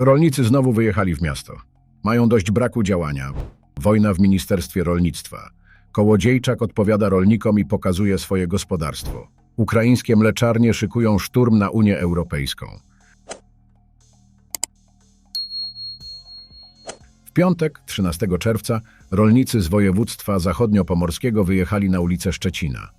Rolnicy znowu wyjechali w miasto. Mają dość braku działania. Wojna w Ministerstwie Rolnictwa. Kołodziejczak odpowiada rolnikom i pokazuje swoje gospodarstwo. Ukraińskie mleczarnie szykują szturm na Unię Europejską. W piątek, 13 czerwca, rolnicy z województwa zachodniopomorskiego wyjechali na ulicę Szczecina.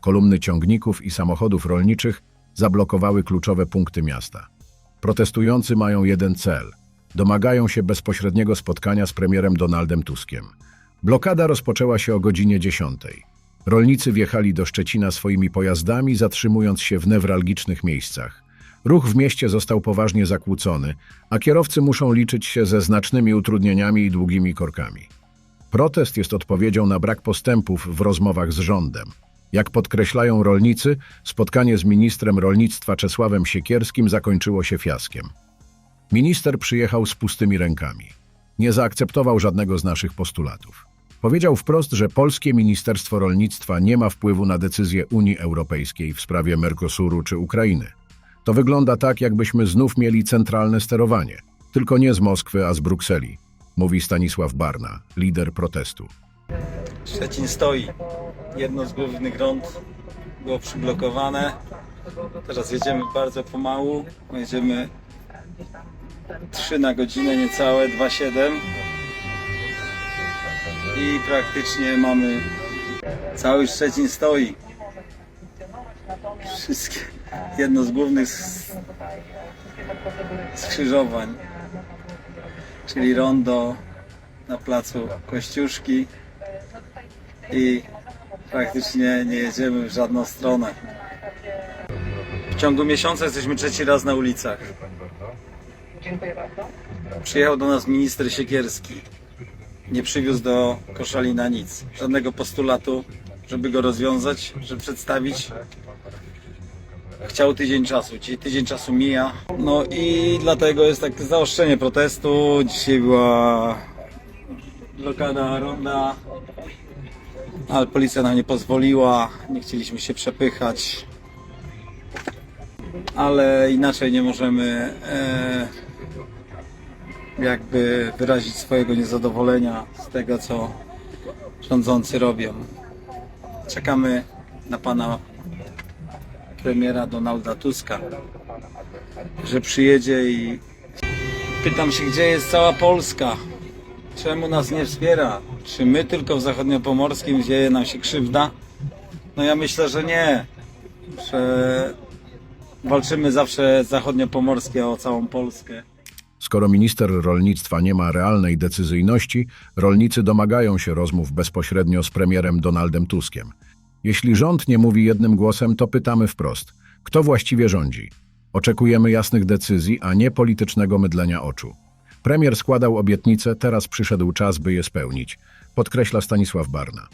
Kolumny ciągników i samochodów rolniczych zablokowały kluczowe punkty miasta. Protestujący mają jeden cel. Domagają się bezpośredniego spotkania z premierem Donaldem Tuskiem. Blokada rozpoczęła się o godzinie 10. Rolnicy wjechali do Szczecina swoimi pojazdami, zatrzymując się w newralgicznych miejscach. Ruch w mieście został poważnie zakłócony, a kierowcy muszą liczyć się ze znacznymi utrudnieniami i długimi korkami. Protest jest odpowiedzią na brak postępów w rozmowach z rządem. Jak podkreślają rolnicy, spotkanie z ministrem rolnictwa Czesławem Siekierskim zakończyło się fiaskiem. Minister przyjechał z pustymi rękami. Nie zaakceptował żadnego z naszych postulatów. Powiedział wprost, że polskie Ministerstwo Rolnictwa nie ma wpływu na decyzje Unii Europejskiej w sprawie Mercosuru czy Ukrainy. To wygląda tak, jakbyśmy znów mieli centralne sterowanie, tylko nie z Moskwy, a z Brukseli, mówi Stanisław Barna, lider protestu. Szczecin stoi. Jedno z głównych rond było przyblokowane. Teraz jedziemy bardzo pomału. Jedziemy 3 na godzinę, niecałe 2,7 i praktycznie mamy cały Szczecin stoi. Wszystkie, jedno z głównych skrzyżowań, czyli rondo na placu Kościuszki i praktycznie nie jedziemy w żadną stronę. W ciągu miesiąca jesteśmy trzeci raz na ulicach. Przyjechał do nas minister Siekierski. Nie przywiózł do Koszalina nic. Żadnego postulatu, żeby go rozwiązać, żeby przedstawić. Chciał tydzień czasu. Dzisiaj tydzień czasu mija. No i dlatego jest takie zaostrzenie protestu. Dzisiaj była blokada ronda ale policja nam nie pozwoliła, nie chcieliśmy się przepychać. Ale inaczej nie możemy e, jakby wyrazić swojego niezadowolenia z tego, co rządzący robią. Czekamy na pana premiera Donalda Tuska, że przyjedzie i pytam się, gdzie jest cała Polska? Czemu nas nie wspiera? Czy my tylko w zachodniopomorskim dzieje nam się krzywda? No ja myślę, że nie. Że walczymy zawsze zachodniopomorskie o całą Polskę. Skoro minister rolnictwa nie ma realnej decyzyjności, rolnicy domagają się rozmów bezpośrednio z premierem Donaldem Tuskiem. Jeśli rząd nie mówi jednym głosem, to pytamy wprost: kto właściwie rządzi? Oczekujemy jasnych decyzji, a nie politycznego mydlenia oczu. Premier składał obietnice, teraz przyszedł czas, by je spełnić, podkreśla Stanisław Barna.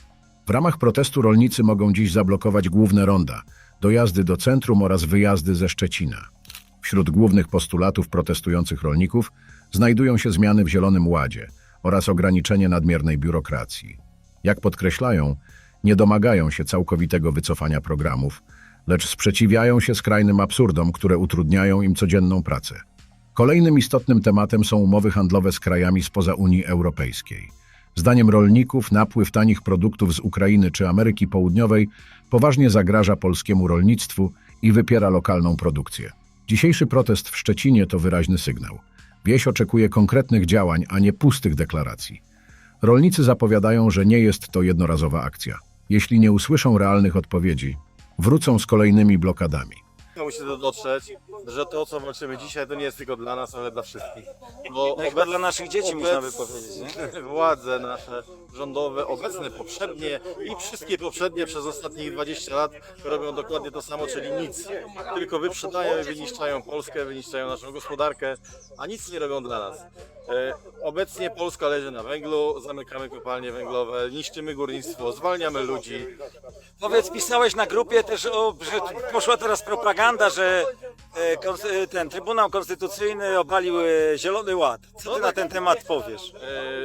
W ramach protestu rolnicy mogą dziś zablokować główne ronda, dojazdy do centrum oraz wyjazdy ze Szczecina. Wśród głównych postulatów protestujących rolników znajdują się zmiany w Zielonym Ładzie oraz ograniczenie nadmiernej biurokracji. Jak podkreślają, nie domagają się całkowitego wycofania programów, lecz sprzeciwiają się skrajnym absurdom, które utrudniają im codzienną pracę. Kolejnym istotnym tematem są umowy handlowe z krajami spoza Unii Europejskiej. Zdaniem rolników napływ tanich produktów z Ukrainy czy Ameryki Południowej poważnie zagraża polskiemu rolnictwu i wypiera lokalną produkcję. Dzisiejszy protest w Szczecinie to wyraźny sygnał. Wieś oczekuje konkretnych działań, a nie pustych deklaracji. Rolnicy zapowiadają, że nie jest to jednorazowa akcja. Jeśli nie usłyszą realnych odpowiedzi, wrócą z kolejnymi blokadami. To musi to dotrzeć, że to, o co walczymy dzisiaj, to nie jest tylko dla nas, ale dla wszystkich. Bo No chyba dla naszych dzieci można by powiedzieć, nie? Władze nasze rządowe, obecne, poprzednie i wszystkie poprzednie przez ostatnich 20 lat robią dokładnie to samo, czyli nic. Tylko wyprzedają i wyniszczają Polskę, wyniszczają naszą gospodarkę, a nic nie robią dla nas. E, Obecnie Polska leży na węglu, zamykamy kopalnie węglowe, niszczymy górnictwo, zwalniamy ludzi. Powiedz, pisałeś na grupie też, o, że poszła teraz propaganda, że ten Trybunał Konstytucyjny obalił e, Zielony Ład. Co ty na ten temat powiesz?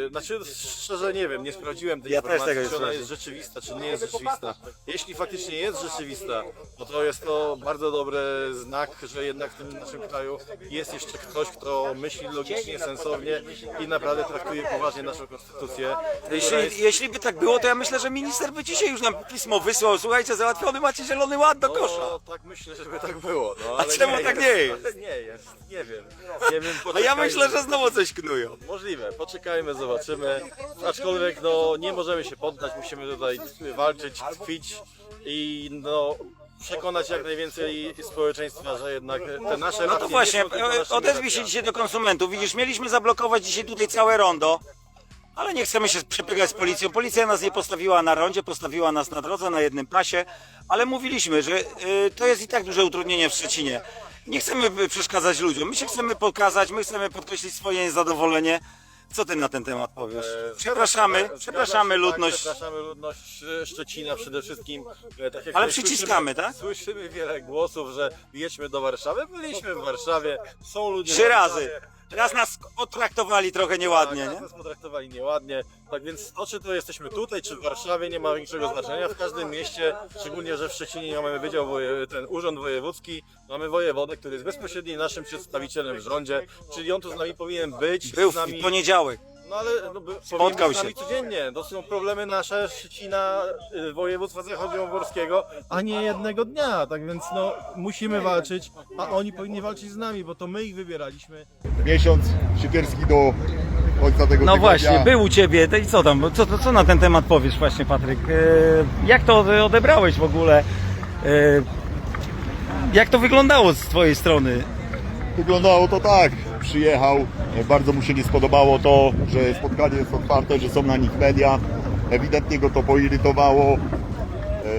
E, znaczy, szczerze nie wiem, nie sprawdziłem tej Ja informacji, czy ona jest rzeczywista, czy nie jest rzeczywista. Jeśli faktycznie jest rzeczywista, no to jest to bardzo dobry znak, że jednak w tym naszym kraju jest jeszcze ktoś, kto myśli logicznie, sensownie i naprawdę traktuje poważnie naszą konstytucję. która jest- Jeśli, jeśli by tak było, to ja myślę, że minister by dzisiaj już nam pismo wysłał. Słuchajcie, załatwiony macie Zielony Ład do kosza. No, tak myślę, żeby tak było. No, A ale czemu tak nie jest? Nie jest, nie wiem. Nie wiem A ja poczekajmy. myślę, że znowu coś knują. Możliwe, poczekajmy, zobaczymy. Aczkolwiek no, nie możemy się poddać, musimy tutaj walczyć, tkwić i no, przekonać jak najwięcej społeczeństwa, że jednak te nasze No to racje właśnie, nie są tylko e, naszymi odezwij się racjami. dzisiaj do konsumentów. Widzisz, mieliśmy zablokować dzisiaj tutaj całe rondo, ale nie chcemy się przepychać z policją. Policja nas nie postawiła na rondzie, postawiła nas na drodze, na jednym pasie, ale mówiliśmy, że y, to jest i tak duże utrudnienie w Szczecinie. Nie chcemy y, przeszkadzać ludziom, my się chcemy pokazać, my chcemy podkreślić swoje niezadowolenie. Co ty na ten temat powiesz? E, Przepraszamy, zgadzam przepraszamy się, ludność. Tak, przepraszamy ludność e, Szczecina przede wszystkim. E, Tak jak Ale przyciskamy, tak? Słyszymy wiele głosów, że jedźmy do Warszawy. Byliśmy w Warszawie, są ludzie... Trzy razy. Warszawie. Raz nas potraktowali trochę nieładnie, tak, nie? nas potraktowali nieładnie. Tak więc to, czy to jesteśmy tutaj, czy w Warszawie, nie ma większego znaczenia. W każdym mieście, szczególnie, że w Szczecinie mamy wydział, woje, ten urząd wojewódzki, mamy wojewodę, który jest bezpośrednio naszym przedstawicielem w rządzie, czyli on tu z nami powinien być. Był z nami, w poniedziałek. No ale no, by- Spotkał się. codziennie. To są problemy nasze Szczecina, y, województwa zachodniopomorskiego, a nie jednego dnia. Tak więc no, musimy walczyć, a oni powinni walczyć z nami, bo to my ich wybieraliśmy. miesiąc siekierski do końca tego No tygodnia. właśnie, był u ciebie, to i co tam, co, co na ten temat powiesz właśnie Patryk? E, jak to ode- odebrałeś w ogóle? E, jak to wyglądało z twojej strony? Wyglądało to tak. Przyjechał, e, bardzo mu się nie spodobało to, że spotkanie jest otwarte, że są na nich media. Ewidentnie go to poirytowało.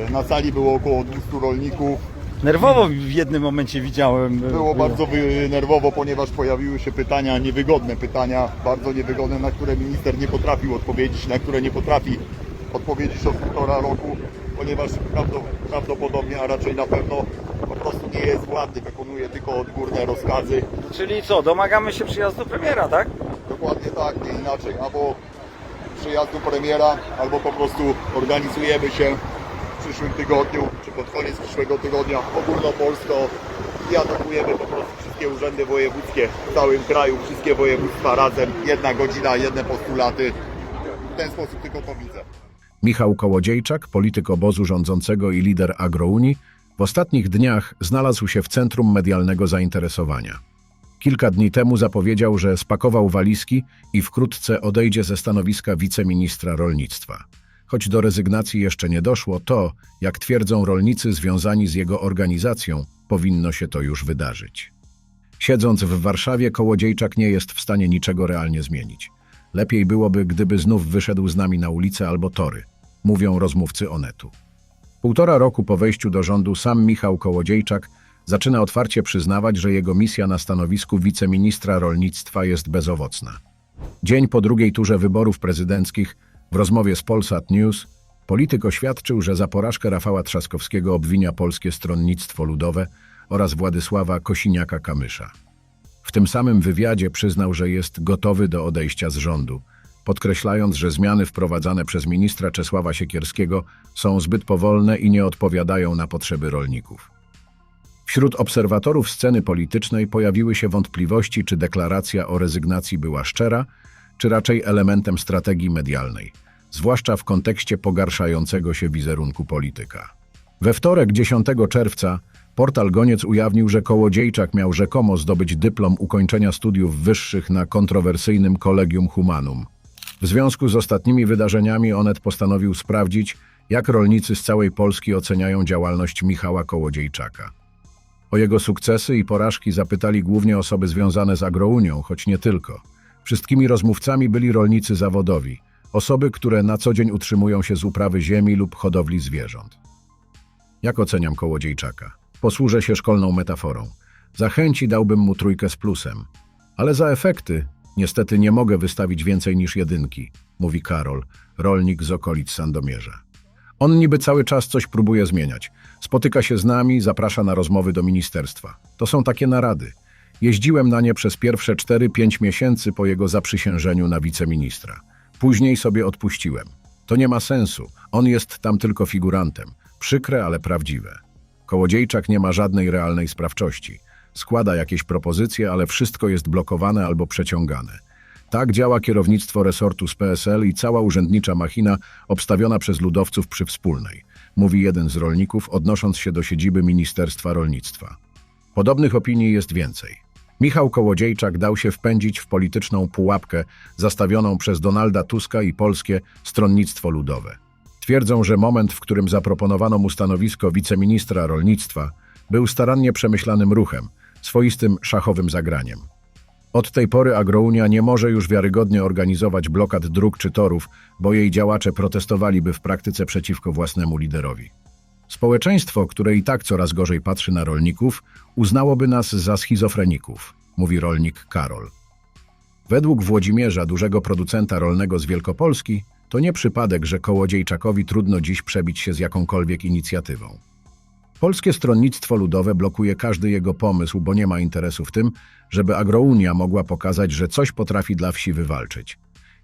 E, Na sali było około 200 rolników. Nerwowo w jednym momencie widziałem. Było bardzo nerwowo, ponieważ pojawiły się pytania, niewygodne pytania, bardzo niewygodne, na które minister nie potrafił odpowiedzieć, na które nie potrafi odpowiedzieć od półtora roku, ponieważ prawdo- prawdopodobnie, a raczej na pewno po prostu nie jest władny, wykonuje tylko odgórne rozkazy. Czyli co, domagamy się przyjazdu premiera, tak? Dokładnie tak, nie inaczej. Albo przyjazdu premiera, albo po prostu organizujemy się w przyszłym tygodniu, czy pod koniec przyszłego tygodnia ogólnopolsko i atakujemy po prostu wszystkie urzędy wojewódzkie w całym kraju, wszystkie województwa razem, jedna godzina, jedne postulaty. W ten sposób tylko to widzę. Michał Kołodziejczak, polityk obozu rządzącego i lider Agrounii, w ostatnich dniach znalazł się w centrum medialnego zainteresowania. Kilka dni temu zapowiedział, że spakował walizki i wkrótce odejdzie ze stanowiska wiceministra rolnictwa. Choć do rezygnacji jeszcze nie doszło, to, jak twierdzą rolnicy związani z jego organizacją, powinno się to już wydarzyć. Siedząc w Warszawie, Kołodziejczak nie jest w stanie niczego realnie zmienić. Lepiej byłoby, gdyby znów wyszedł z nami na ulicę albo tory, mówią rozmówcy Onetu. Półtora roku po wejściu do rządu sam Michał Kołodziejczak zaczyna otwarcie przyznawać, że jego misja na stanowisku wiceministra rolnictwa jest bezowocna. Dzień po drugiej turze wyborów prezydenckich w rozmowie z Polsat News polityk oświadczył, że za porażkę Rafała Trzaskowskiego obwinia Polskie Stronnictwo Ludowe oraz Władysława Kosiniaka-Kamysza. W tym samym wywiadzie przyznał, że jest gotowy do odejścia z rządu, podkreślając, że zmiany wprowadzane przez ministra Czesława Siekierskiego są zbyt powolne i nie odpowiadają na potrzeby rolników. Wśród obserwatorów sceny politycznej pojawiły się wątpliwości, czy deklaracja o rezygnacji była szczera, czy raczej elementem strategii medialnej, zwłaszcza w kontekście pogarszającego się wizerunku polityka. We wtorek 10 czerwca portal Goniec ujawnił, że Kołodziejczak miał rzekomo zdobyć dyplom ukończenia studiów wyższych na kontrowersyjnym Collegium Humanum. W związku z ostatnimi wydarzeniami Onet postanowił sprawdzić, jak rolnicy z całej Polski oceniają działalność Michała Kołodziejczaka. O jego sukcesy i porażki zapytali głównie osoby związane z Agrounią, choć nie tylko. Wszystkimi rozmówcami byli rolnicy zawodowi, osoby, które na co dzień utrzymują się z uprawy ziemi lub hodowli zwierząt. Jak oceniam Kołodziejczaka? Posłużę się szkolną metaforą. Za chęci dałbym mu trójkę z plusem. Ale za efekty niestety nie mogę wystawić więcej niż jedynki, mówi Karol, rolnik z okolic Sandomierza. On niby cały czas coś próbuje zmieniać. Spotyka się z nami, zaprasza na rozmowy do ministerstwa. To są takie narady. Jeździłem na nie przez pierwsze 4-5 miesięcy po jego zaprzysiężeniu na wiceministra. Później sobie odpuściłem. To nie ma sensu. On jest tam tylko figurantem. Przykre, ale prawdziwe. Kołodziejczak nie ma żadnej realnej sprawczości. Składa jakieś propozycje, ale wszystko jest blokowane albo przeciągane. Tak działa kierownictwo resortu z PSL i cała urzędnicza machina obstawiona przez ludowców przy wspólnej, mówi jeden z rolników, odnosząc się do siedziby Ministerstwa Rolnictwa. Podobnych opinii jest więcej. Michał Kołodziejczak dał się wpędzić w polityczną pułapkę zastawioną przez Donalda Tuska i polskie Stronnictwo Ludowe. Twierdzą, że moment, w którym zaproponowano mu stanowisko wiceministra rolnictwa, był starannie przemyślanym ruchem, swoistym szachowym zagraniem. Od tej pory Agrounia nie może już wiarygodnie organizować blokad dróg czy torów, bo jej działacze protestowaliby w praktyce przeciwko własnemu liderowi. Społeczeństwo, które i tak coraz gorzej patrzy na rolników, uznałoby nas za schizofreników, mówi rolnik Karol. Według Włodzimierza, dużego producenta rolnego z Wielkopolski, to nie przypadek, że Kołodziejczakowi trudno dziś przebić się z jakąkolwiek inicjatywą. Polskie Stronnictwo Ludowe blokuje każdy jego pomysł, bo nie ma interesu w tym, żeby Agrounia mogła pokazać, że coś potrafi dla wsi wywalczyć.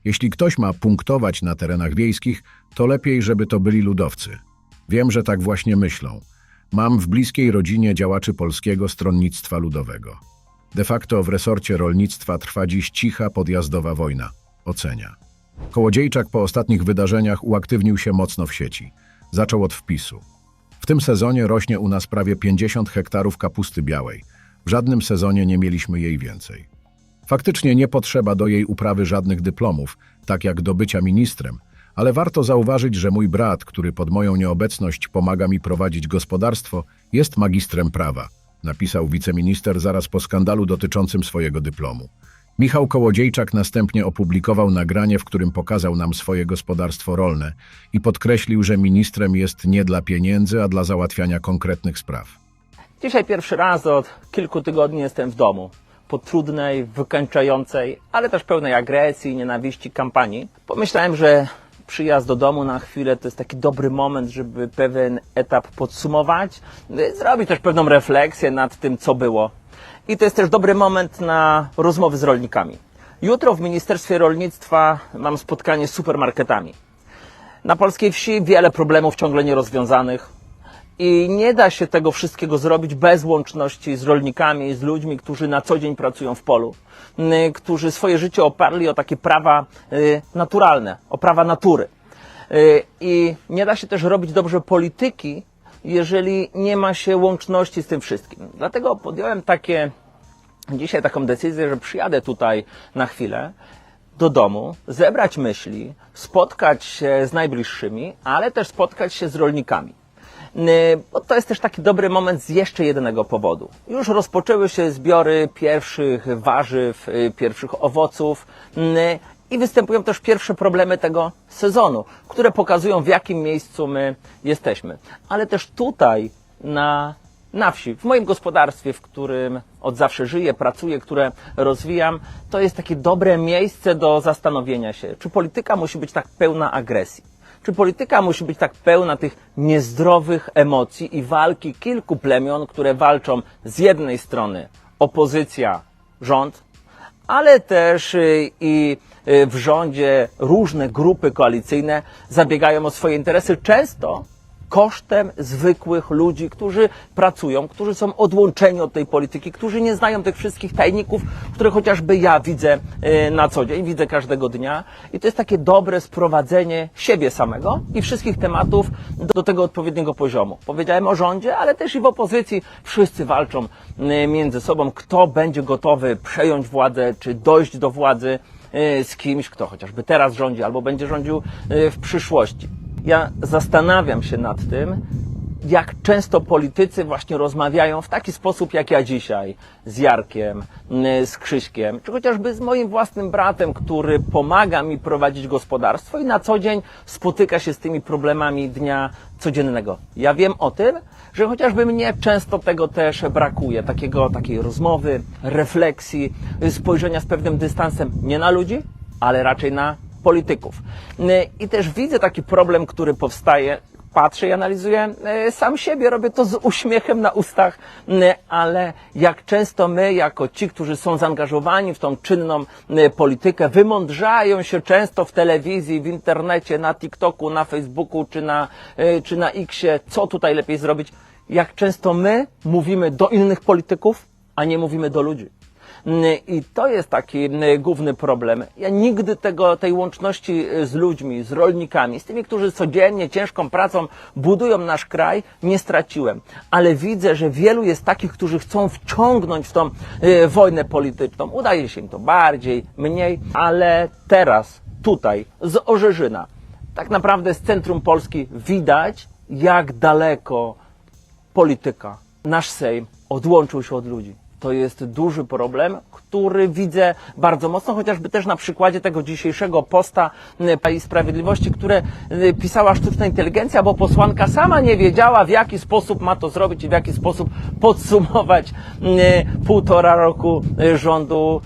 Jeśli ktoś ma punktować na terenach wiejskich, to lepiej, żeby to byli ludowcy. Wiem, że tak właśnie myślą. Mam w bliskiej rodzinie działaczy Polskiego Stronnictwa Ludowego. De facto w resorcie rolnictwa trwa dziś cicha podjazdowa wojna. Ocenia. Kołodziejczak po ostatnich wydarzeniach uaktywnił się mocno w sieci. Zaczął od wpisu. W tym sezonie rośnie u nas prawie 50 hektarów kapusty białej. W żadnym sezonie nie mieliśmy jej więcej. Faktycznie nie potrzeba do jej uprawy żadnych dyplomów, tak jak do bycia ministrem, ale warto zauważyć, że mój brat, który pod moją nieobecność pomaga mi prowadzić gospodarstwo, jest magistrem prawa, napisał wiceminister zaraz po skandalu dotyczącym swojego dyplomu. Michał Kołodziejczak następnie opublikował nagranie, w którym pokazał nam swoje gospodarstwo rolne i podkreślił, że ministrem jest nie dla pieniędzy, a dla załatwiania konkretnych spraw. Dzisiaj pierwszy raz od kilku tygodni jestem w domu. Po trudnej, wykańczającej, ale też pełnej agresji, nienawiści kampanii. Pomyślałem, że przyjazd do domu na chwilę to jest taki dobry moment, żeby pewien etap podsumować, zrobić też pewną refleksję nad tym, co było. I to jest też dobry moment na rozmowy z rolnikami. Jutro w Ministerstwie Rolnictwa mam spotkanie z supermarketami. Na polskiej wsi wiele problemów ciągle nierozwiązanych i nie da się tego wszystkiego zrobić bez łączności z rolnikami, z ludźmi, którzy na co dzień pracują w polu, którzy swoje życie oparli o takie prawa y, naturalne, o prawa natury. Y, I nie da się też robić dobrze polityki, jeżeli nie ma się łączności z tym wszystkim. Dlatego podjąłem takie dzisiaj taką decyzję, że przyjadę tutaj na chwilę do domu, zebrać myśli, spotkać się z najbliższymi, ale też spotkać się z rolnikami. Bo to jest też taki dobry moment z jeszcze jednego powodu. Już rozpoczęły się zbiory pierwszych warzyw, yy, pierwszych owoców i występują też pierwsze problemy tego sezonu, które pokazują w jakim miejscu my jesteśmy. Ale też tutaj na na wsi, w moim gospodarstwie, w którym od zawsze żyję, pracuję, które rozwijam, to jest takie dobre miejsce do zastanowienia się, czy polityka musi być tak pełna agresji. Czy polityka musi być tak pełna tych niezdrowych emocji i walki kilku plemion, które walczą z jednej strony opozycja, rząd, ale też y, i y, w rządzie różne grupy koalicyjne zabiegają o swoje interesy, często kosztem zwykłych ludzi, którzy pracują, którzy są odłączeni od tej polityki, którzy nie znają tych wszystkich tajników, które chociażby ja widzę y, na co dzień, widzę każdego dnia. I to jest takie dobre sprowadzenie siebie samego i wszystkich tematów do, tego odpowiedniego poziomu. Powiedziałem o rządzie, ale też i w opozycji. Wszyscy walczą między sobą, kto będzie gotowy przejąć władzę, czy dojść do władzy y, z kimś, kto chociażby teraz rządzi albo będzie rządził y, w przyszłości ja zastanawiam się nad tym, jak często politycy właśnie rozmawiają w taki sposób, jak ja dzisiaj, z Jarkiem, z Krzyśkiem, czy chociażby z moim własnym bratem, który pomaga mi prowadzić gospodarstwo i na co dzień spotyka się z tymi problemami dnia codziennego. Ja wiem o tym, że chociażby mnie często tego też brakuje, takiego, takiej rozmowy, refleksji, spojrzenia z pewnym dystansem nie na ludzi, ale raczej na polityków. Y, I też widzę taki problem, który powstaje, patrzę i analizuję e, sam siebie, robię to z uśmiechem na ustach, m, ale jak często my, jako ci, którzy są zaangażowani w tą czynną politykę, wymądrzają się często w telewizji, w internecie, na TikToku, na Facebooku czy na, e, czy na Xie, co tutaj lepiej zrobić, jak często my mówimy do innych polityków, a nie mówimy do ludzi. Mm, I to jest taki mm, główny problem. Ja nigdy tego, tej łączności y, z ludźmi, z rolnikami, z tymi, którzy codziennie ciężką pracą budują nasz kraj, nie straciłem. Ale widzę, że wielu jest takich, którzy chcą wciągnąć w tą wojnę polityczną. Udaje się im to bardziej, mniej, ale teraz, tutaj, z Orzeżyna, tak naprawdę z centrum Polski widać, jak daleko polityka, nasz Sejm odłączył się od ludzi. To jest duży problem, który widzę bardzo mocno, chociażby też na przykładzie tego dzisiejszego posta y, Prawa Sprawiedliwości, które y, pisała sztuczna inteligencja, bo posłanka sama nie wiedziała, w jaki sposób ma to zrobić i w jaki sposób podsumować y, półtora roku rządu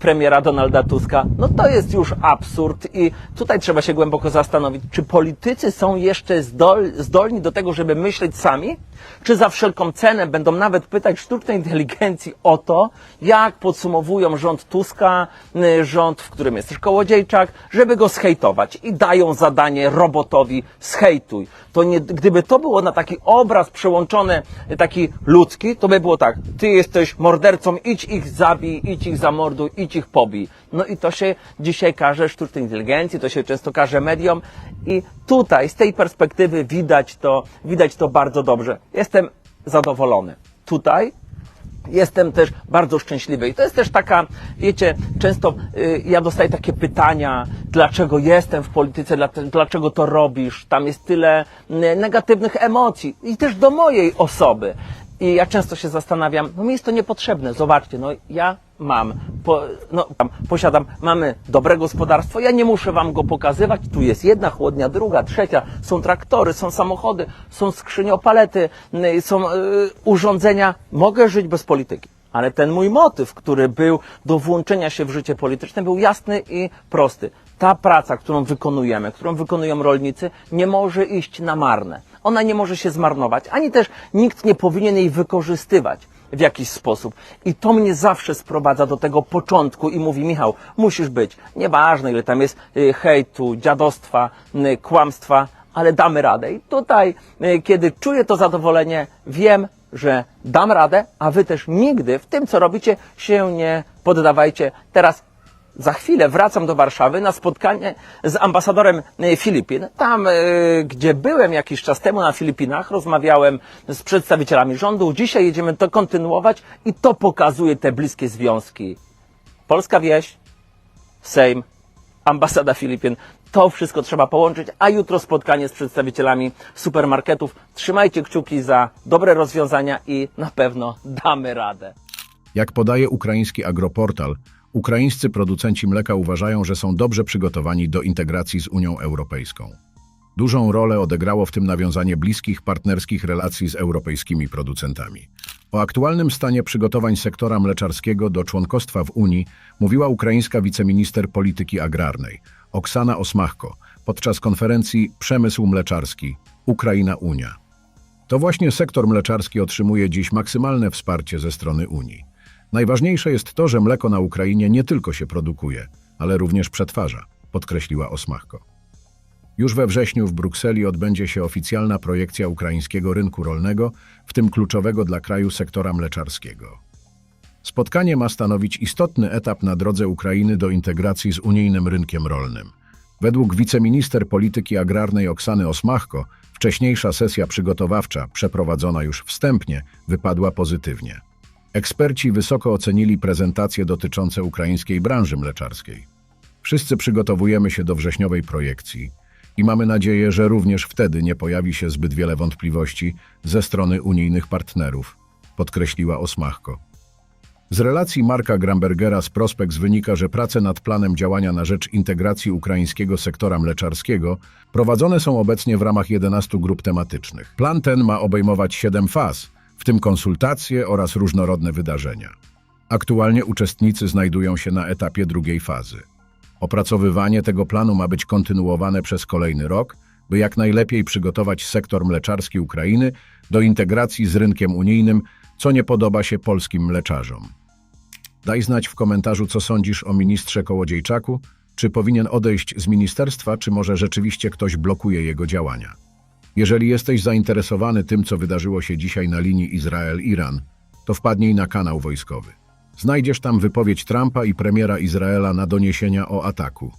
premiera Donalda Tuska. No to jest już absurd i tutaj trzeba się głęboko zastanowić, czy politycy są jeszcze zdol, zdolni do tego, żeby myśleć sami, czy za wszelką cenę będą nawet pytać sztucznej inteligencji o to, jak podsumowują rząd Tuska, y, rząd, w którym jest też Kołodziejczak, żeby go zhejtować i dają zadanie robotowi zhejtuj. To nie, gdyby to było na taki obraz przełączony, y, taki ludzki, to by było tak, ty jesteś mordercą, idź ich zabij, idź ich zamorduj, idź ich pobij. No i to się dzisiaj każe sztucznej inteligencji, to się często każe mediom i tutaj, z tej perspektywy widać to, widać to bardzo dobrze. Jestem zadowolony. Tutaj jestem też bardzo szczęśliwy. I to jest też taka, wiecie, często y, ja dostaję takie pytania, dlaczego jestem w polityce, dlaczego to robisz. Tam jest tyle y, negatywnych emocji i też do mojej osoby. I ja często się zastanawiam, no mi jest to niepotrzebne. Zobaczcie, no ja mam, po, no, tam, posiadam, mamy dobre gospodarstwo, ja nie muszę wam go pokazywać. Tu jest jedna chłodnia, druga, trzecia, są traktory, są samochody, są skrzyniopalety, są y, urządzenia. Mogę żyć bez polityki. Ale ten mój motyw, który był do włączenia się w życie polityczne, był jasny i prosty. Ta praca, którą wykonujemy, którą wykonują rolnicy, nie może iść na marne. Ona nie może się zmarnować, ani też nikt nie powinien jej wykorzystywać w jakiś sposób. I to mnie zawsze sprowadza do tego początku i mówi, Michał, musisz być. Nieważne, ile tam jest y, hejtu, dziadostwa, y, kłamstwa, ale damy radę. I tutaj, y, kiedy czuję to zadowolenie, wiem, że dam radę, a wy też nigdy w tym, co robicie, się nie poddawajcie. Teraz za chwilę wracam do Warszawy na spotkanie z ambasadorem e, Filipin. Tam, e, gdzie byłem jakiś czas temu na Filipinach, rozmawiałem z przedstawicielami rządu. Dzisiaj jedziemy to kontynuować i to pokazuje te bliskie związki. Polska wieś, Sejm, ambasada Filipin. To wszystko trzeba połączyć, a jutro spotkanie z przedstawicielami supermarketów. Trzymajcie kciuki za dobre rozwiązania i na pewno damy radę. Jak podaje ukraiński agroportal, ukraińscy producenci mleka uważają, że są dobrze przygotowani do integracji z Unią Europejską. Dużą rolę odegrało w tym nawiązanie bliskich partnerskich relacji z europejskimi producentami. O aktualnym stanie przygotowań sektora mleczarskiego do członkostwa w Unii mówiła ukraińska wiceminister polityki agrarnej Oksana Osmachko podczas konferencji Przemysł mleczarski Ukraina-Unia. To właśnie sektor mleczarski otrzymuje dziś maksymalne wsparcie ze strony Unii. Najważniejsze jest to, że mleko na Ukrainie nie tylko się produkuje, ale również przetwarza, podkreśliła Osmachko. Już we wrześniu w Brukseli odbędzie się oficjalna projekcja ukraińskiego rynku rolnego, w tym kluczowego dla kraju sektora mleczarskiego. Spotkanie ma stanowić istotny etap na drodze Ukrainy do integracji z unijnym rynkiem rolnym. Według wiceminister polityki agrarnej Oksany Osmachko, wcześniejsza sesja przygotowawcza, przeprowadzona już wstępnie, wypadła pozytywnie. Eksperci wysoko ocenili prezentacje dotyczące ukraińskiej branży mleczarskiej. Wszyscy przygotowujemy się do wrześniowej projekcji i mamy nadzieję, że również wtedy nie pojawi się zbyt wiele wątpliwości ze strony unijnych partnerów, podkreśliła Osmachko. Z relacji Marka Grambergera z Prospex wynika, że prace nad planem działania na rzecz integracji ukraińskiego sektora mleczarskiego prowadzone są obecnie w ramach 11 grup tematycznych. Plan ten ma obejmować 7 faz, w tym konsultacje oraz różnorodne wydarzenia. Aktualnie uczestnicy znajdują się na etapie drugiej fazy. Opracowywanie tego planu ma być kontynuowane przez kolejny rok, by jak najlepiej przygotować sektor mleczarski Ukrainy do integracji z rynkiem unijnym, co nie podoba się polskim mleczarzom. Daj znać w komentarzu, co sądzisz o ministrze Kołodziejczaku, czy powinien odejść z ministerstwa, czy może rzeczywiście ktoś blokuje jego działania. Jeżeli jesteś zainteresowany tym, co wydarzyło się dzisiaj na linii Izrael-Iran, to wpadnij na kanał wojskowy. Znajdziesz tam wypowiedź Trumpa i premiera Izraela na doniesienia o ataku.